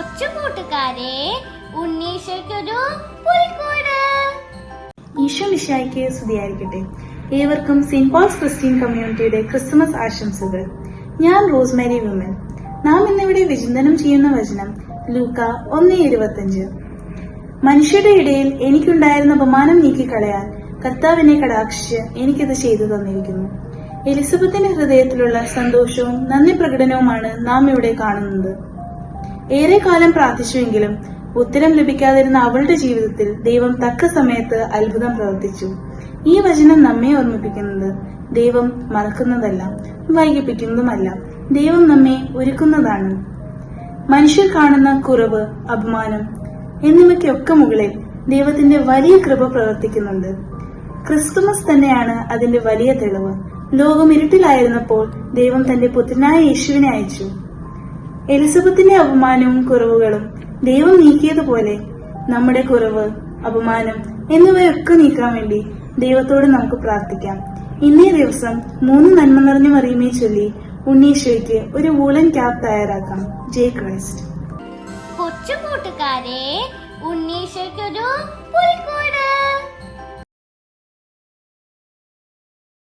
കൊച്ചു കൂട്ടുകാരെ ഉണ്ണീശയ്ക്കൊരു പുൽക്കൂട്. ഈശോ മിശായിക്ക് സ്തുതിയായിരിക്കട്ടെ. ഏവർക്കും സെന്റ് പോൾസ് ക്രിസ്ത്യൻ കമ്മ്യൂണിറ്റിയുടെ ക്രിസ്മസ് ആശംസകൾ. ഞാൻ റോസ്മേരി വിമൻ നാം ഇന്നിവിടെ വിചിന്തനം ചെയ്യുന്ന വചനം ലൂക്ക ഒന്ന് ഇരുപത്തിയഞ്ച്. മനുഷ്യരുടെ ഇടയിൽ എനിക്കുണ്ടായിരുന്ന അപമാനം നീക്കിക്കളയാൻ കർത്താവിനെ കടാക്ഷിച്ച് എനിക്കത് ചെയ്തു തന്നിരിക്കുന്നു. എലിസബത്തിന്റെ ഹൃദയത്തിലുള്ള സന്തോഷവും നന്ദി പ്രകടനവുമാണ് നാം ഇവിടെ കാണുന്നത്. ഏറെ കാലം പ്രാർത്ഥിച്ചുവെങ്കിലും ഉത്തരം ലഭിക്കാതിരുന്ന അവളുടെ ജീവിതത്തിൽ ദൈവം തക്ക സമയത്ത് അത്ഭുതം പ്രവർത്തിച്ചു. ഈ വചനം നമ്മെ ഓർമ്മിപ്പിക്കുന്നത് ദൈവം മറക്കുന്നതല്ല വൈകിപ്പിക്കുന്നതുമല്ല. ദൈവം നമ്മെ ഒരുക്കുന്നതാണ്. മനുഷ്യർ കാണുന്ന കുറവ് അപമാനം എന്നിവയ്ക്കൊക്കെ മുകളിൽ ദൈവത്തിന്റെ വലിയ കൃപ പ്രവർത്തിക്കുന്നുണ്ട്. ക്രിസ്തുമസ് തന്നെയാണ് അതിന്റെ വലിയ തെളിവ്. ലോകം ഇരുട്ടിലായിരുന്നപ്പോൾ ദൈവം തന്റെ പുത്രനായ യേശുവിനെ അയച്ചു. എലിസബത്തിന്റെ അപമാനവും കുറവുകളും ദൈവം നീക്കിയതുപോലെ നമ്മുടെ കുറവ് അപമാനം എന്നിവയൊക്കെ നീക്കാൻ വേണ്ടി ദൈവത്തോട് നമുക്ക് പ്രാർത്ഥിക്കാം. ഇന്നേ ദിവസം മൂന്ന് നന്മ നിറഞ്ഞ മറിയുമേ ചൊല്ലി ഉണ്ണീശോയ്ക്ക് ഒരു വൂളൻ ക്യാപ് തയ്യാറാക്കാം. ജയ് ക്രൈസ്റ്റ് കൊച്ചു കൂട്ടുകാരെ ഉണ്ണീശയ്ക്കൊരു